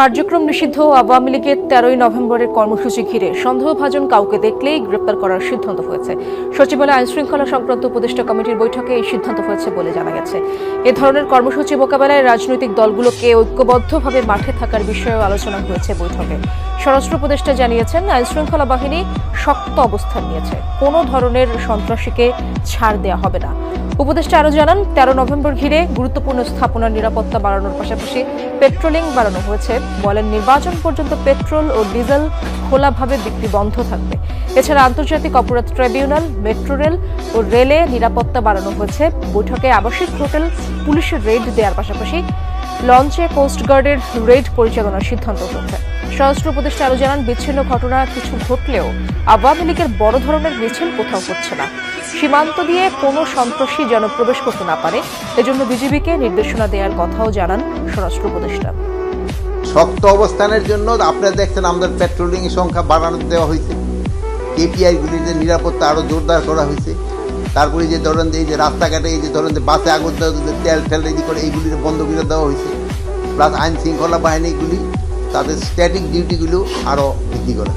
কার্যক্রম নিষিদ্ধ আওয়ামী লীগের তেরোই নভেম্বরের কর্মসূচি ঘিরে সন্দেহভাজন কাউকে দেখলেই গ্রেপ্তার করার সিদ্ধান্ত হয়েছে। সচিবালয় আইন শৃঙ্খলা সংক্রান্ত উপদেষ্টা কমিটির বৈঠকে এই সিদ্ধান্ত হয়েছে বলে জানা গেছে। এ ধরনের কর্মসূচি মোকাবেলায় রাজনৈতিক দলগুলোকে ঐক্যবদ্ধভাবে মাঠে থাকার বিষয়েও আলোচনা হয়েছে বৈঠকে। স্বরাষ্ট্র উপদেষ্টা জানিয়েছেন আইন শৃঙ্খলা বাহিনী শক্ত অবস্থান নিয়েছে। কোনো ধরনের সন্ত্রাসীকে ছাড় দেওয়া হবে না। উপদেষ্টা আরও জানান, তেরো নভেম্বর ঘিরে গুরুত্বপূর্ণ স্থাপনার নিরাপত্তা বাড়ানোর পাশাপাশি পেট্রোলিং বাড়ানো হয়েছে। বলেন, নির্বাচন পর্যন্ত পেট্রোল ও ডিজেল খোলাভাবে বিক্রি বন্ধ থাকবে। এছাড়া আন্তর্জাতিক অপরাধ ট্রাইব্যুনাল, মেট্রো রেল ও রেলে নিরাপত্তা বাড়ানো হয়েছে। বৈঠকে আবাসিক হোটেল, পুলিশের রেড দেওয়ার পাশাপাশি লঞ্চে কোস্টগার্ডের রেড পরিচালনার সিদ্ধান্ত হয়েছে স্বরাষ্ট্র উপদেষ্টা আরও জানান, বিচ্ছিন্ন ঘটনা কিছু ঘটলেও আওয়ামী লীগের বড় ধরনের মিছিল কোথাও হচ্ছে না। সীমান্ত দিয়ে কোনো সন্ত্রাসী যেন প্রবেশ করতে না পারে, এজন্য বিজিবিকে নির্দেশনা দেওয়ার কথাও জানান স্বরাষ্ট্র উপদেষ্টা। শক্ত অবস্থানের জন্য আপনারা দেখছেন আমাদের পেট্রোলিং সংখ্যা বাড়ানো দেওয়া হয়েছে। কেপিআইগুলিতে নিরাপত্তা আরও জোরদার করা হয়েছে। তারপরে যে ধরেন এই যে রাস্তাঘাটে এই যে ধরেন যে বাসে আগুন তেল টেল রেডি করে এইগুলি বন্ধ করে দেওয়া হয়েছে। প্লাস আইন শৃঙ্খলা বাহিনীগুলি তাদের স্ট্যাটিক ডিউটিগুলো আরও বৃদ্ধি করা।